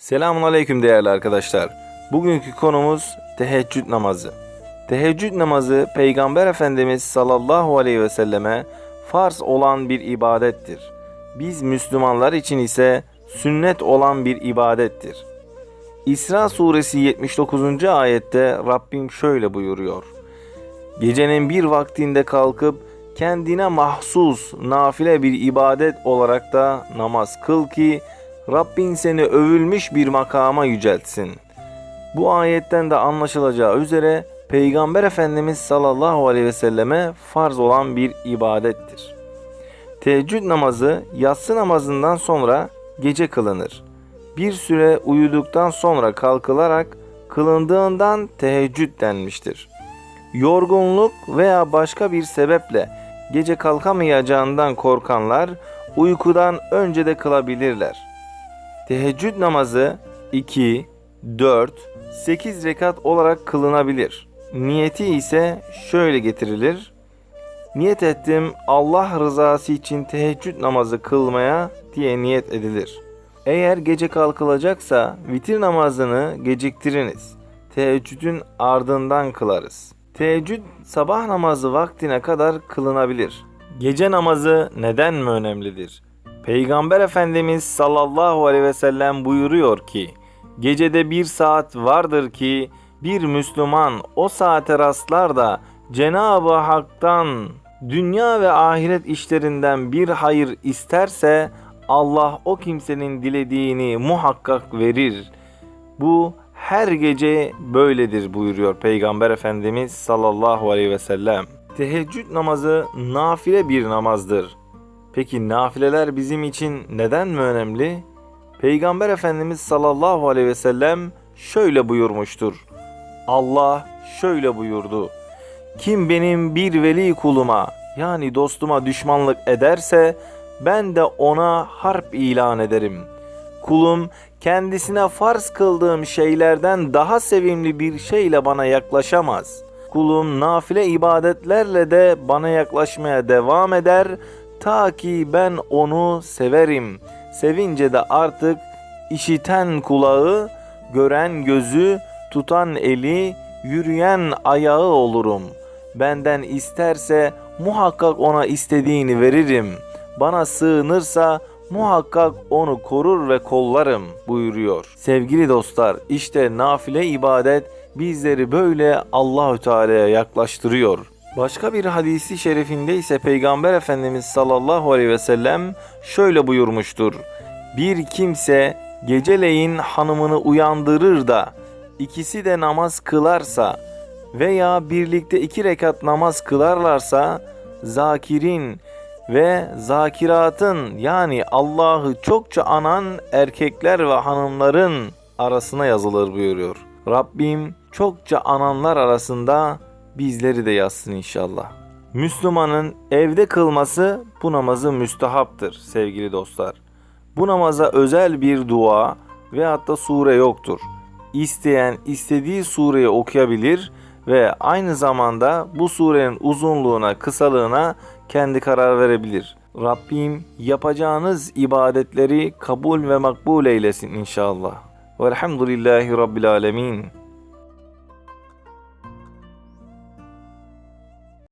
Selamun Aleyküm değerli arkadaşlar. Bugünkü konumuz teheccüd namazı. Teheccüd namazı Peygamber Efendimiz sallallahu aleyhi ve selleme farz olan bir ibadettir. Biz Müslümanlar için ise sünnet olan bir ibadettir. İsra suresi 79. ayette Rabbim şöyle buyuruyor. Gecenin bir vaktinde kalkıp kendine mahsus nafile bir ibadet olarak da namaz kıl ki Rabbin seni övülmüş bir makama yüceltsin. Bu ayetten de anlaşılacağı üzere Peygamber Efendimiz sallallahu aleyhi ve selleme farz olan bir ibadettir. Teheccüd namazı yatsı namazından sonra gece kılınır. Bir süre uyuduktan sonra kalkılarak kılındığından teheccüd denmiştir. Yorgunluk veya başka bir sebeple gece kalkamayacağından korkanlar uykudan önce de kılabilirler. Teheccüd namazı 2, 4, 8 rekat olarak kılınabilir. Niyeti ise şöyle getirilir. Niyet ettim Allah rızası için teheccüd namazı kılmaya diye niyet edilir. Eğer gece kalkılacaksa vitir namazını geciktiriniz. Teheccüdün ardından kılarız. Teheccüd sabah namazı vaktine kadar kılınabilir. Gece namazı neden mi önemlidir? Peygamber Efendimiz sallallahu aleyhi ve sellem buyuruyor ki, gecede bir saat vardır ki bir Müslüman o saate rastlar da Cenab-ı Hak'tan dünya ve ahiret işlerinden bir hayır isterse Allah o kimsenin dilediğini muhakkak verir. Bu her gece böyledir buyuruyor Peygamber Efendimiz sallallahu aleyhi ve sellem. Teheccüd namazı nafile bir namazdır. Peki nafileler bizim için neden mi önemli? Peygamber Efendimiz sallallahu aleyhi ve sellem şöyle buyurmuştur. Allah şöyle buyurdu. Kim benim bir veli kuluma yani dostuma düşmanlık ederse ben de ona harp ilan ederim. Kulum kendisine farz kıldığım şeylerden daha sevimli bir şeyle bana yaklaşamaz. Kulum nafile ibadetlerle de bana yaklaşmaya devam eder ta ki ben onu severim. Sevince de artık işiten kulağı, gören gözü, tutan eli, yürüyen ayağı olurum. Benden isterse muhakkak ona istediğini veririm. Bana sığınırsa muhakkak onu korur ve kollarım buyuruyor. Sevgili dostlar, işte nafile ibadet bizleri böyle Allahü Teala'ya yaklaştırıyor. Başka bir hadisi şerifinde ise Peygamber Efendimiz sallallahu aleyhi ve sellem şöyle buyurmuştur. Bir kimse geceleyin hanımını uyandırır da ikisi de namaz kılarsa veya birlikte iki rekat namaz kılarlarsa zakirin ve zakiratın yani Allah'ı çokça anan erkekler ve hanımların arasına yazılır buyuruyor. Rabbim çokça ananlar arasında bizleri de yazsın inşallah. Müslümanın evde kılması bu namazı müstahaptır sevgili dostlar. Bu namaza özel bir dua ve hatta sure yoktur. İsteyen istediği sureyi okuyabilir ve aynı zamanda bu surenin uzunluğuna, kısalığına kendi karar verebilir. Rabbim yapacağınız ibadetleri kabul ve makbul eylesin inşallah. Velhamdülillahi Rabbil Alemin.